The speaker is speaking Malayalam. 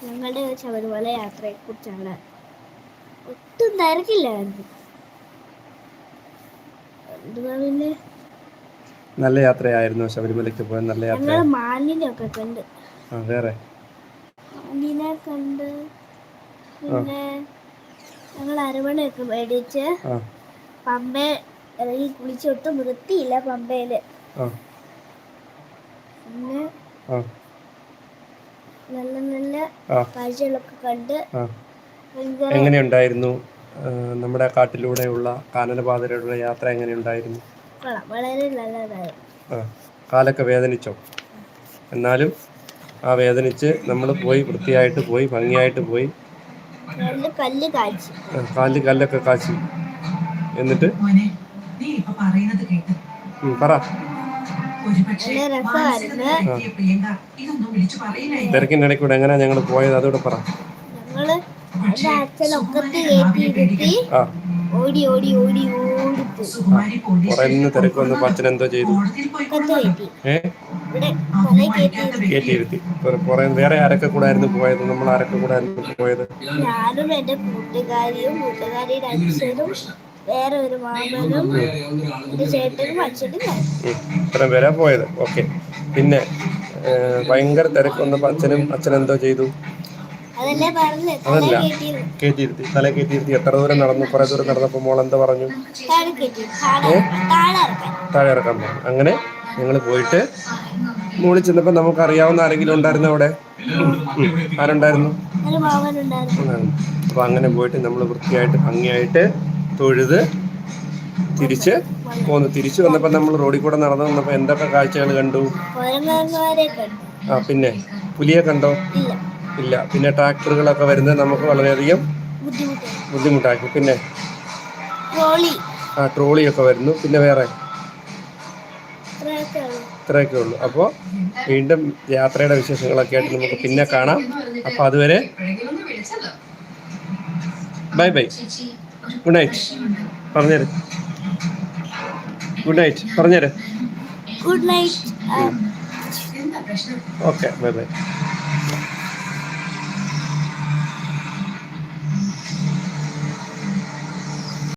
ഞങ്ങളുടെ ശബരിമല യാത്രയെ കുറിച്ചാണ് ഒട്ടും തിരക്കില്ലായിരുന്നു പിന്നെ? നല്ല യാത്രയായിരുന്നു. ശബരിമലയ്ക്ക് പോയ നല്ല യാത്ര. ഞങ്ങൾ കണ്ട്. വേറെ? മാലിനെ കണ്ട്. പിന്നെ ഞങ്ങൾ അരമണയൊക്കെ മേടിച്ച് പമ്പ ഇറങ്ങി കുളിച്ചൊട്ടും വൃത്തിയില്ല പമ്പയിൽ പിന്നെ നല്ല നല്ല ആ. കാഴ്ചകളൊക്കെ കണ്ട് എങ്ങനെ ഉണ്ടായിരുന്നു എങ്ങനെയുണ്ടായിരുന്നു നമ്മുടെ കാട്ടിലൂടെയുള്ള കാനനപാതയിലൂടെ യാത്ര എങ്ങനെയുണ്ടായിരുന്നു? ഉണ്ടായിരുന്നു വളരെ നല്ലതായിരുന്നു ആ കാലൊക്കെ വേദനിച്ചോ? എന്നാലും ആ വേദനിച്ച് നമ്മൾ പോയി വൃത്തിയായിട്ട് പോയി ഭംഗിയായിട്ട് പോയി. കാലിൽ കല്ലൊക്കെ കാച്ചി. എന്നിട്ട്? മോനെ നീ ഇപ്പൊ പറയുന്നത് കേട്ട്. പറ. തിരക്കിന്റെ ഇടയ്ക്കൂടെ എങ്ങനെയാ ഞങ്ങൾ പോയത്? അതോടെ പറ. ഞങ്ങൾ ഓടി ഓടി ഓടി തിരക്ക് അച്ഛൻ എന്തോ ചെയ്തു. കുറേ വേറെ ആരൊക്കെ കൂടെ ആയിരുന്നു പോയത്? നമ്മൾ ആരൊക്കെ കൂടെ ആയിരുന്നു പോയത്? ഞാനും എന്റെ കൂട്ടുകാരിയും കൂട്ടുകാരിയുടെ അച്ഛനും വേറെ ഒരു മാമനും ചേട്ടനും അച്ഛനും ഇത്രയും പേരാ പോയത്. ഓക്കെ. പിന്നെ ഭയങ്കര തിരക്ക് വന്നപ്പോൾ അച്ഛനും അച്ഛൻ എന്തോ ചെയ്തു? അതല്ലേ കേട്ടിരുത്തി കയറ്റിയിരുത്തി തല കയറ്റിയിരുത്തി എത്ര ദൂരം നടന്നു? കുറെ ദൂരം നടന്നപ്പോൾ മോൾ എന്താ പറഞ്ഞു? താഴെ ഇറക്കാൻ, പറഞ്ഞു. അങ്ങനെ ഞങ്ങൾ പോയിട്ട് മുകളിൽ ചെന്നപ്പോൾ നമുക്ക് അറിയാവുന്ന ആരെങ്കിലും ഉണ്ടായിരുന്നു അവിടെ? ആരുണ്ടായിരുന്നു? അപ്പൊ അങ്ങനെ പോയിട്ട് നമ്മൾ വൃത്തിയായിട്ട് ഭംഗിയായിട്ട് തൊഴുത് തിരിച്ച് പോന്നു. തിരിച്ചു വന്നപ്പോൾ നമ്മൾ റോഡിൽ കൂടെ നടന്നു വന്നപ്പോൾ എന്തൊക്കെ കാഴ്ചകൾ കണ്ടു? ആ പിന്നെ പുലിയെ കണ്ടോ? ഇല്ല. ഇല്ല. പിന്നെ ട്രാക്ടറുകളൊക്കെ വരുന്നത് നമുക്ക് വളരെയധികം ബുദ്ധിമുട്ട് ബുദ്ധിമുട്ടാക്കി. പിന്നെ ട്രോളി. ആ ട്രോളിയൊക്കെ വരുന്നു. പിന്നെ വേറെ? ഇത്രയൊക്കെ ഉള്ളു. ഇത്രയൊക്കെ ഉള്ളൂ. അപ്പോൾ വീണ്ടും യാത്രയുടെ വിശേഷങ്ങളൊക്കെ ആയിട്ട് നമുക്ക് പിന്നെ കാണാം. അപ്പോൾ അതുവരെ ബൈ ബൈ. ഗുഡ് നൈറ്റ് പറഞ്ഞേര് good night പറഞ്ഞേര് good night okay bye bye